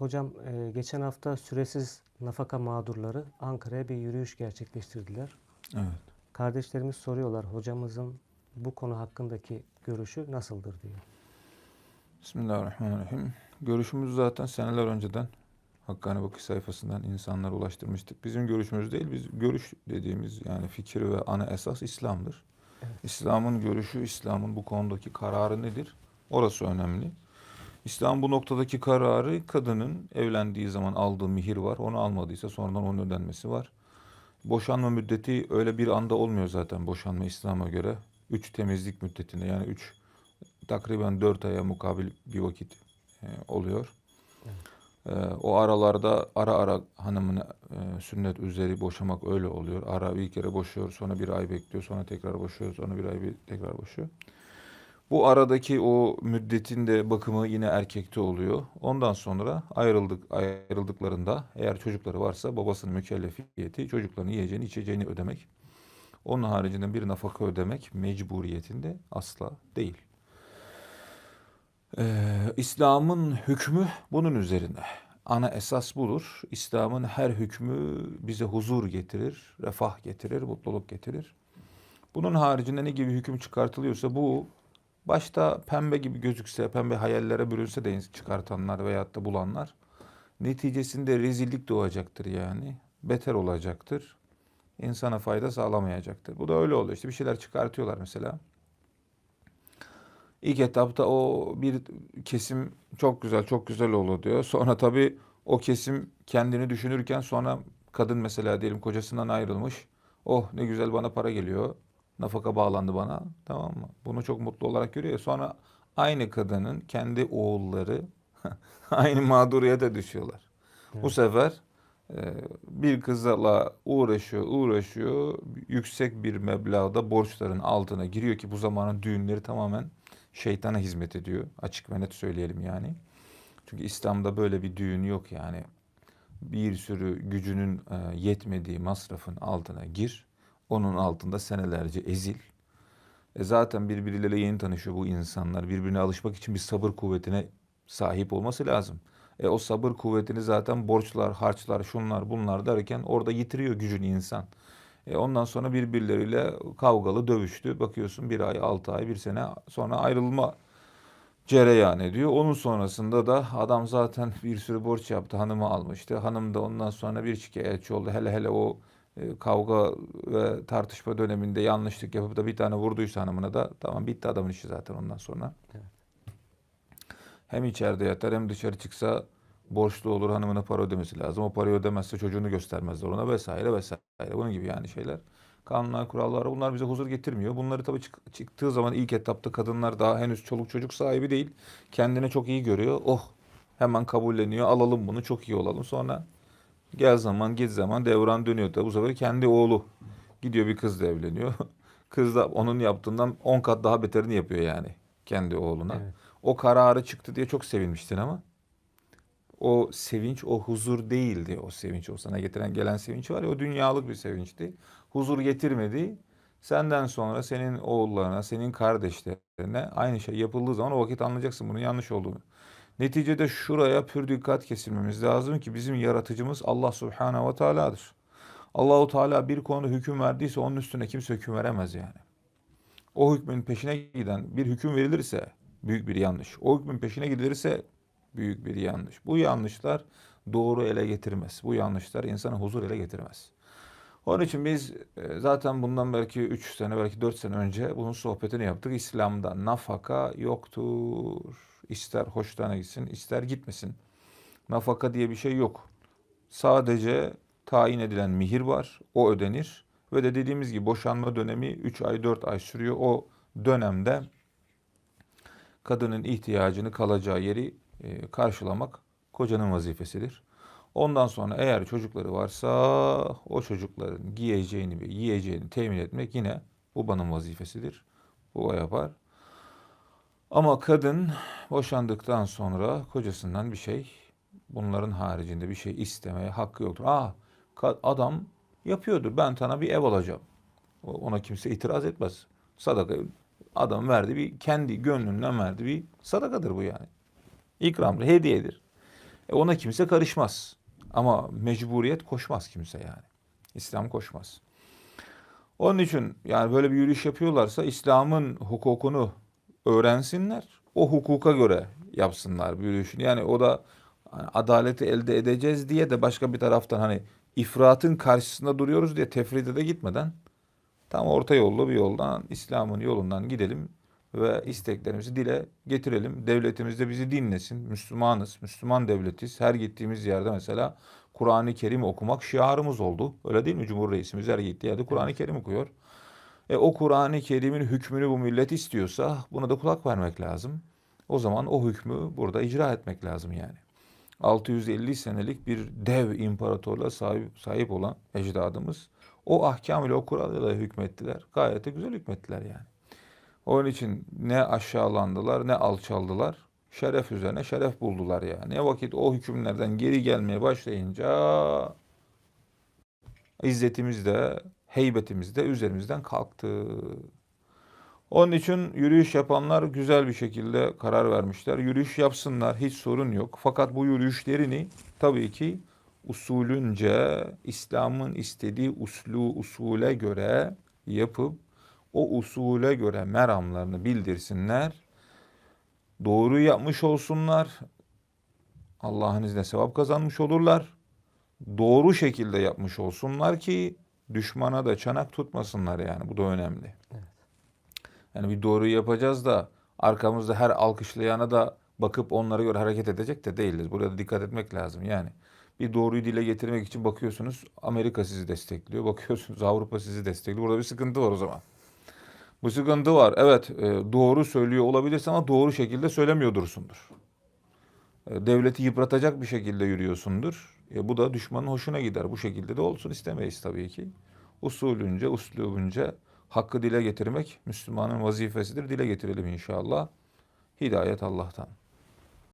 Hocam e, geçen hafta süresiz nafaka mağdurları Ankara'ya bir yürüyüş gerçekleştirdiler. Evet. Kardeşlerimiz soruyorlar hocamızın bu konu hakkındaki görüşü nasıldır diye. Bismillahirrahmanirrahim. Görüşümüz zaten seneler önceden Hakkani Bakış sayfasından insanlara ulaştırmıştık. Bizim görüşümüz değil, biz görüş dediğimiz yani fikir ve ana esas İslam'dır. Evet. İslam'ın görüşü, İslam'ın bu konudaki kararı nedir? Orası önemli. İslam bu noktadaki kararı kadının evlendiği zaman aldığı mihir var. Onu almadıysa sonradan onun ödenmesi var. Boşanma müddeti öyle bir anda olmuyor zaten boşanma İslam'a göre. Üç temizlik müddetinde yani üç takriben dört aya mukabil bir vakit e, oluyor. E, o aralarda ara ara hanımını e, sünnet üzeri boşamak öyle oluyor. Ara bir kere boşuyor, sonra bir ay bekliyor, sonra tekrar boşuyor, sonra bir ay bir tekrar boşuyor. Bu aradaki o müddetin de bakımı yine erkekte oluyor. Ondan sonra ayrıldık ayrıldıklarında eğer çocukları varsa babasının mükellefiyeti çocukların yiyeceğini içeceğini ödemek. Onun haricinde bir nafaka ödemek mecburiyetinde asla değil. Ee, İslam'ın hükmü bunun üzerine. Ana esas budur. İslam'ın her hükmü bize huzur getirir, refah getirir, mutluluk getirir. Bunun haricinde ne gibi hüküm çıkartılıyorsa bu başta pembe gibi gözükse, pembe hayallere bürünse de çıkartanlar veyahut da bulanlar neticesinde rezillik doğacaktır yani. Beter olacaktır. İnsana fayda sağlamayacaktır. Bu da öyle oluyor. İşte bir şeyler çıkartıyorlar mesela. İlk etapta o bir kesim çok güzel, çok güzel olur diyor. Sonra tabii o kesim kendini düşünürken sonra kadın mesela diyelim kocasından ayrılmış. Oh ne güzel bana para geliyor. Nafaka bağlandı bana. Tamam mı? Bunu çok mutlu olarak görüyor. Sonra aynı kadının kendi oğulları aynı mağduriyete düşüyorlar. Bu Evet. sefer e, bir kızla uğraşıyor, uğraşıyor. Yüksek bir meblağda borçların altına giriyor ki bu zamanın düğünleri tamamen şeytana hizmet ediyor. Açık ve net söyleyelim yani. Çünkü İslam'da böyle bir düğün yok yani. Bir sürü gücünün e, yetmediği masrafın altına gir. Onun altında senelerce ezil. E zaten birbirleriyle yeni tanışıyor bu insanlar. Birbirine alışmak için bir sabır kuvvetine sahip olması lazım. E o sabır kuvvetini zaten borçlar, harçlar, şunlar, bunlar derken orada yitiriyor gücünü insan. E ondan sonra birbirleriyle kavgalı, dövüştü. Bakıyorsun bir ay, altı ay, bir sene sonra ayrılma cereyan ediyor. Onun sonrasında da adam zaten bir sürü borç yaptı, hanımı almıştı. Hanım da ondan sonra bir şikayetçi oldu. Hele hele o kavga ve tartışma döneminde yanlışlık yapıp da bir tane vurduysa hanımına da tamam bitti adamın işi zaten ondan sonra. Evet. Hem içeride yatar hem dışarı çıksa borçlu olur hanımına para ödemesi lazım. O parayı ödemezse çocuğunu göstermezler ona vesaire vesaire. Bunun gibi yani şeyler. Kanunlar, kurallar bunlar bize huzur getirmiyor. Bunları tabii çık- çıktığı zaman ilk etapta kadınlar daha henüz çoluk çocuk sahibi değil. Kendini çok iyi görüyor. Oh hemen kabulleniyor. Alalım bunu çok iyi olalım. Sonra gel zaman git zaman devran dönüyor da bu sefer kendi oğlu gidiyor bir kızla evleniyor. Kız da onun yaptığından 10 kat daha beterini yapıyor yani kendi oğluna. Evet. O kararı çıktı diye çok sevinmiştin ama o sevinç o huzur değildi o sevinç o sana getiren gelen sevinç var ya o dünyalık bir sevinçti. Huzur getirmedi. Senden sonra senin oğullarına, senin kardeşlerine aynı şey yapıldığı zaman o vakit anlayacaksın bunun yanlış olduğunu. Neticede şuraya pür dikkat kesilmemiz lazım ki bizim yaratıcımız Allah Subhanahu ve Teala'dır. Allahu Teala bir konuda hüküm verdiyse onun üstüne kimse hüküm veremez yani. O hükmün peşine giden bir hüküm verilirse büyük bir yanlış. O hükmün peşine gidilirse büyük bir yanlış. Bu yanlışlar doğru ele getirmez. Bu yanlışlar insana huzur ele getirmez. Onun için biz e, zaten bundan belki 3 sene belki 4 sene önce bunun sohbetini yaptık. İslam'da nafaka yoktur. İster hoşlarına gitsin ister gitmesin. Nafaka diye bir şey yok. Sadece tayin edilen mihir var. O ödenir. Ve de dediğimiz gibi boşanma dönemi 3 ay 4 ay sürüyor. O dönemde kadının ihtiyacını kalacağı yeri e, karşılamak kocanın vazifesidir. Ondan sonra eğer çocukları varsa o çocukların giyeceğini ve yiyeceğini temin etmek yine babanın vazifesidir. Bu o yapar. Ama kadın boşandıktan sonra kocasından bir şey bunların haricinde bir şey istemeye hakkı yoktur. Ka- adam yapıyordur. Ben sana bir ev alacağım. Ona kimse itiraz etmez. Sadaka adam verdi bir kendi gönlünden verdi bir sadakadır bu yani. İkramdır, hediyedir. E ona kimse karışmaz. Ama mecburiyet koşmaz kimse yani. İslam koşmaz. Onun için yani böyle bir yürüyüş yapıyorlarsa İslam'ın hukukunu öğrensinler. O hukuka göre yapsınlar bir yürüyüşünü. Yani o da hani adaleti elde edeceğiz diye de başka bir taraftan hani ifratın karşısında duruyoruz diye tefride de gitmeden tam orta yollu bir yoldan İslam'ın yolundan gidelim ve isteklerimizi dile getirelim. Devletimiz de bizi dinlesin. Müslümanız, Müslüman devletiz. Her gittiğimiz yerde mesela Kur'an-ı Kerim okumak şiarımız oldu. Öyle değil mi? Cumhur Reisimiz her gittiği yerde Kur'an-ı Kerim okuyor. E, o Kur'an-ı Kerim'in hükmünü bu millet istiyorsa buna da kulak vermek lazım. O zaman o hükmü burada icra etmek lazım yani. 650 senelik bir dev imparatorluğa sahip, sahip olan ecdadımız o ahkam ile o kuralıyla hükmettiler. Gayet de güzel hükmettiler yani. Onun için ne aşağılandılar ne alçaldılar. Şeref üzerine şeref buldular yani. Ne vakit o hükümlerden geri gelmeye başlayınca izzetimiz de heybetimiz de üzerimizden kalktı. Onun için yürüyüş yapanlar güzel bir şekilde karar vermişler. Yürüyüş yapsınlar hiç sorun yok. Fakat bu yürüyüşlerini tabii ki usulünce İslam'ın istediği uslu usule göre yapıp o usule göre meramlarını bildirsinler. Doğru yapmış olsunlar. Allah'ın izniyle sevap kazanmış olurlar. Doğru şekilde yapmış olsunlar ki düşmana da çanak tutmasınlar yani. Bu da önemli. Yani bir doğruyu yapacağız da arkamızda her alkışlayana da bakıp onlara göre hareket edecek de değiliz. Burada dikkat etmek lazım yani. Bir doğruyu dile getirmek için bakıyorsunuz Amerika sizi destekliyor. Bakıyorsunuz Avrupa sizi destekliyor. Burada bir sıkıntı var o zaman. Bu sıkıntı var. Evet e, doğru söylüyor olabilirsin ama doğru şekilde söylemiyordursundur. E, Devleti yıpratacak bir şekilde yürüyorsundur. E, bu da düşmanın hoşuna gider. Bu şekilde de olsun istemeyiz tabii ki. Usulünce, uslubunca hakkı dile getirmek Müslümanın vazifesidir. Dile getirelim inşallah. Hidayet Allah'tan.